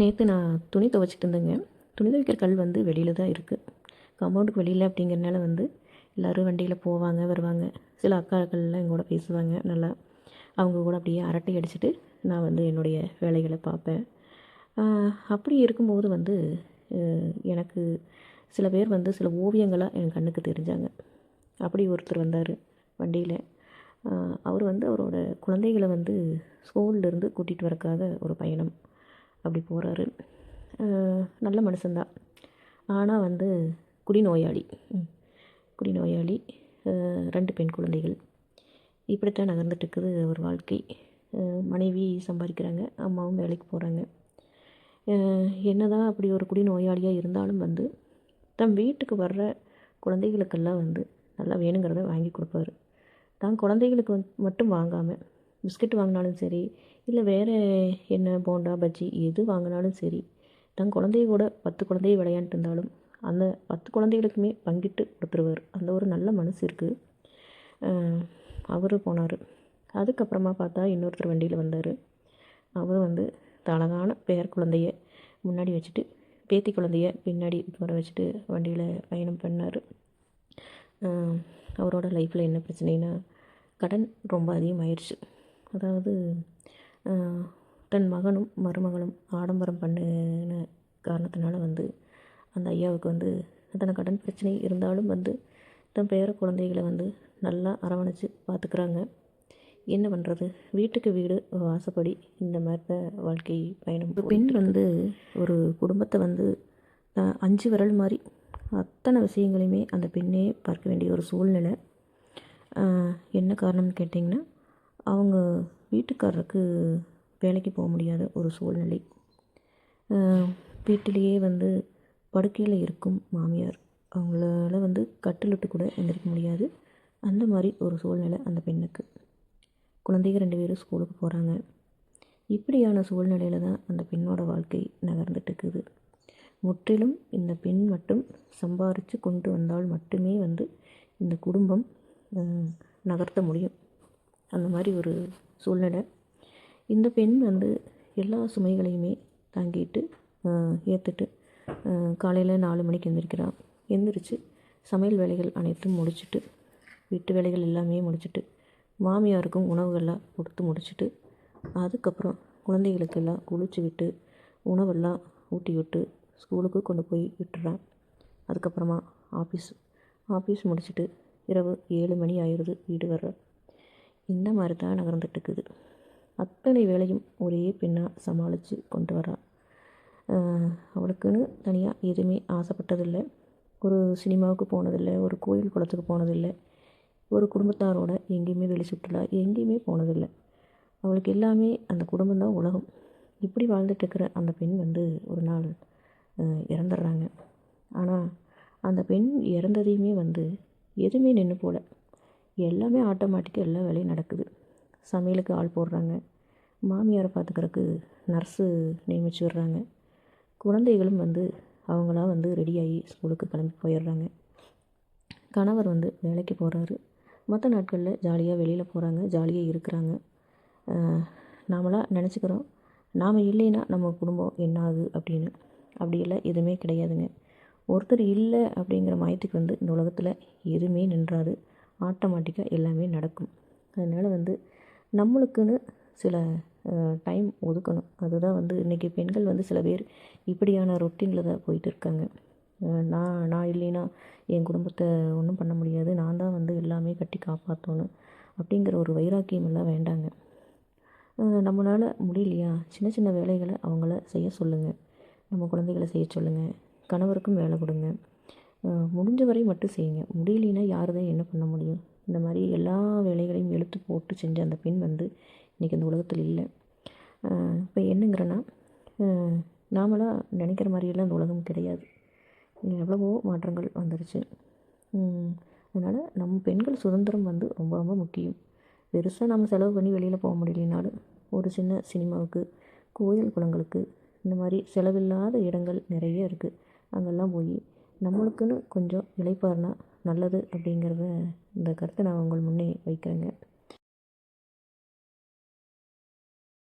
நேற்று நான் துணி துவைச்சிட்டு இருந்தேங்க. துணி துவைக்கிற கல் வந்து வெளியில் தான் இருக்குது காம்பவுண்டுக்கு வெளியில் அப்படிங்கிறனால வந்து எல்லோரும் வண்டியில் போவாங்க வருவாங்க. சில அக்காக்கள்லாம் எங்கூட பேசுவாங்க நல்லா. அவங்க கூட அப்படியே அரட்டை அடிச்சுட்டு நான் வந்து என்னுடைய வேலைகளை பார்ப்பேன். அப்படி இருக்கும்போது வந்து எனக்கு சில பேர் வந்து சில ஓவியங்களாக என் கண்ணுக்கு தெரிஞ்சாங்க. அப்படி ஒருத்தர் வந்தார் வண்டியில். அவர் வந்து அவரோட குழந்தைகளை வந்து ஸ்கூல்லேருந்து கூட்டிகிட்டு வரக்காக ஒரு பயணம். அப்படி போகிறாரு நல்ல மனுஷன்தான். ஆனால் வந்து குடிநோயாளி. குடிநோயாளி ரெண்டு பெண் குழந்தைகள். இப்படித்தான் நகர்ந்துட்டுருக்குது ஒரு வாழ்க்கை. மனைவி சம்பாதிக்கிறாங்க அம்மாவும் வேலைக்கு போகிறாங்க என்னதான் அப்படி ஒரு குடிநோயாளியாக இருந்தாலும் வந்து தன் வீட்டுக்கு வர்ற குழந்தைகளுக்கெல்லாம் வந்து நல்லா வேணுங்கிறத வாங்கி கொடுப்பாரு. தான் குழந்தைகளுக்கு மட்டும் வாங்காமல் பிஸ்கட் வாங்கினாலும் சரி இல்லை வேறு என்ன போண்டா பஜ்ஜி எது வாங்கினாலும் சரி தன் குழந்தைய கூட பத்து குழந்தைய விளையாண்டு இருந்தாலும் அந்த பத்து குழந்தைகளுக்குமே பங்கிட்டு கொடுத்துருவார். அந்த ஒரு நல்ல மனசு இருக்குது அவர் போனார். அதுக்கப்புறமா பார்த்தா இன்னொருத்தர் வண்டியில் வந்தார். அவர் வந்து அழகான பேர் குழந்தைய முன்னாடி வச்சுட்டு பேத்தி குழந்தைய பின்னாடி வர வச்சுட்டு வண்டியில் பயணம் பண்ணார். அவரோட லைஃப்பில் என்ன பிரச்சனைனா கடன் ரொம்ப அதிகமாயிடுச்சு அதாவது தன் மகனும் மருமகளும் ஆடம்பரம் பண்ணின காரணத்தினால வந்து அந்த ஐயாவுக்கு வந்து அத்தனை கடன் பிரச்சனை இருந்தாலும் வந்து தன் பேர குழந்தைகளை வந்து நல்லா அரவணைச்சு பார்த்துக்குறாங்க என்ன பண்ணுறது வீட்டுக்கு வீடு வாசப்படி இந்த மாதிரி தான் வாழ்க்கை பயணம். பெண் வந்து ஒரு குடும்பத்தை வந்து அஞ்சு விரல் மாதிரி அத்தனை விஷயங்களையுமே அந்த பெண்ணே பார்க்க வேண்டிய ஒரு சூழ்நிலை. என்ன காரணம்னு கேட்டிங்கன்னா அவங்க வீட்டுக்காரருக்கு வேலைக்கு போக முடியாத ஒரு சூழ்நிலை. வீட்டிலேயே வந்து படுக்கையில் இருக்கும் மாமியார். அவங்களால வந்து கட்டிலிட்டு கூட எழுந்திருக்க முடியாது. அந்த மாதிரி ஒரு சூழ்நிலை அந்த பெண்ணுக்கு. குழந்தைங்க ரெண்டு பேரும் ஸ்கூலுக்கு போகிறாங்க இப்படியான சூழ்நிலையில் தான் அந்த பெண்ணோட வாழ்க்கை நகர்ந்துட்டுருக்குது. முற்றிலும் இந்த பெண் மட்டும் சம்பாரித்து கொண்டு வந்தால் மட்டுமே வந்து இந்த குடும்பம் நகர்த்த முடியும். அந்த மாதிரி ஒரு சூழ்நிலை. இந்த பெண் வந்து எல்லா சுமைகளையுமே தாங்கிட்டு ஏற்றுட்டு காலையில் நாலு மணிக்கு எழுந்திரிக்கிறான் எந்திரிச்சு சமையல் வேலைகள் அனைத்தும் முடிச்சுட்டு வீட்டு வேலைகள் எல்லாமே முடிச்சுட்டு மாமியாருக்கும் உணவுகள்லாம் கொடுத்து முடிச்சுட்டு அதுக்கப்புறம் குழந்தைகளுக்கெல்லாம் குளிச்சு விட்டு உணவெல்லாம் ஊட்டி விட்டு ஸ்கூலுக்கு கொண்டு போய் விட்டுறான். அதுக்கப்புறமா ஆஃபீஸ் ஆஃபீஸ் முடிச்சுட்டு இரவு ஏழு மணி ஆயிடுது வீடு வர்ற. இந்த மாதிரி தான் நகர்ந்துட்டுருக்குது அத்தனை வேலையும் ஒரே பெண்ணாக சமாளித்து கொண்டு வரா. அவளுக்குன்னு தனியாக எதுவுமே ஆசைப்பட்டதில்லை. ஒரு சினிமாவுக்கு போனதில்லை ஒரு கோயில் குளத்துக்கு போனதில்லை ஒரு குடும்பத்தாரோட எங்கேயுமே வெளி சுற்றுலா எங்கேயுமே போனதில்லை. அவளுக்கு எல்லாமே அந்த குடும்பம்தான் உலகம். இப்படி வாழ்ந்துட்டுருக்கிற அந்த பெண் வந்து ஒரு நாள் இறந்துடுறாங்க. ஆனால் அந்த பெண் இறந்ததையுமே வந்து எதுவுமே நின்று போல எல்லாமே ஆட்டோமேட்டிக்காக எல்லா வேலையும் நடக்குது. சமையலுக்கு ஆள் போடுறாங்க. மாமியாரை பார்த்துக்கறக்கு நர்ஸு நியமிச்சு விடுறாங்க. குழந்தைகளும் வந்து அவங்களா வந்து ரெடியாகி ஸ்கூலுக்கு கிளம்பி போயிடுறாங்க. கணவர் வந்து வேலைக்கு போகிறாரு மற்ற நாட்களில் ஜாலியாக வெளியில் போகிறாங்க ஜாலியாக இருக்கிறாங்க. நாமளாக நினச்சிக்கிறோம் நாம் இல்லைன்னா நம்ம குடும்பம் என்ன ஆகுது அப்படின்னு. அப்படியெல்லாம் எதுவுமே கிடையாதுங்க. ஒருத்தர் இல்லை அப்படிங்கிற மாயத்துக்கு வந்து இந்த உலகத்தில் எதுவுமே நின்றாது. ஆட்டோமேட்டிக்காக எல்லாமே நடக்கும். அதனால் வந்து நம்மளுக்குன்னு சில டைம் ஒதுக்கணும். அதுதான் வந்து இன்றைக்கி பெண்கள் வந்து சில பேர் இப்படியான ரொட்டீனில் தான் போயிட்டு இருக்காங்க. நான் நான் இல்லைன்னா என் குடும்பத்தை ஒன்றும் பண்ண முடியாது. நான் தான் வந்து எல்லாமே கட்டி காப்பாற்றணும் அப்படிங்கிற ஒரு வைராக்கியம் எல்லாம் வேண்டாங்க. நம்மளால் முடியலையா? சின்ன சின்ன வேலைகளை அவங்கள செய்ய சொல்லுங்கள் நம்ம குழந்தைகளை செய்ய சொல்லுங்கள் கணவருக்கும் வேலை கொடுங்க. முடிஞ்ச வரை மட்டும் செய்யுங்க. முடியலைன்னா யார் தான் என்ன பண்ண முடியும்? இந்த மாதிரி எல்லா வேலைகளையும் எழுத்து போட்டு செஞ்ச அந்த பெண் வந்து இன்றைக்கி அந்த உலகத்தில் இல்லை. இப்போ என்னங்கிறேன்னா நாமளாக நினைக்கிற மாதிரியெல்லாம் அந்த உலகம் கிடையாது. எவ்வளவோ மாற்றங்கள் வந்துருச்சு. அதனால் நம்ம பெண்கள் சுதந்திரம் வந்து ரொம்ப ரொம்ப முக்கியம். பெருசாக நம்ம செலவு பண்ணி வெளியில் போக முடியலனாலும் ஒரு சின்ன சினிமாவுக்கு கோயில் குளங்களுக்கு இந்த மாதிரி செலவில்லாத இடங்கள் நிறைய இருக்குது அங்கெல்லாம் போய் நம்மளுக்குன்னு கொஞ்சம் இளைப்பாறுனா நல்லது அப்படிங்கிறத இந்த கருத்தை நான் உங்கள் முன்னே வைக்கிறேங்க.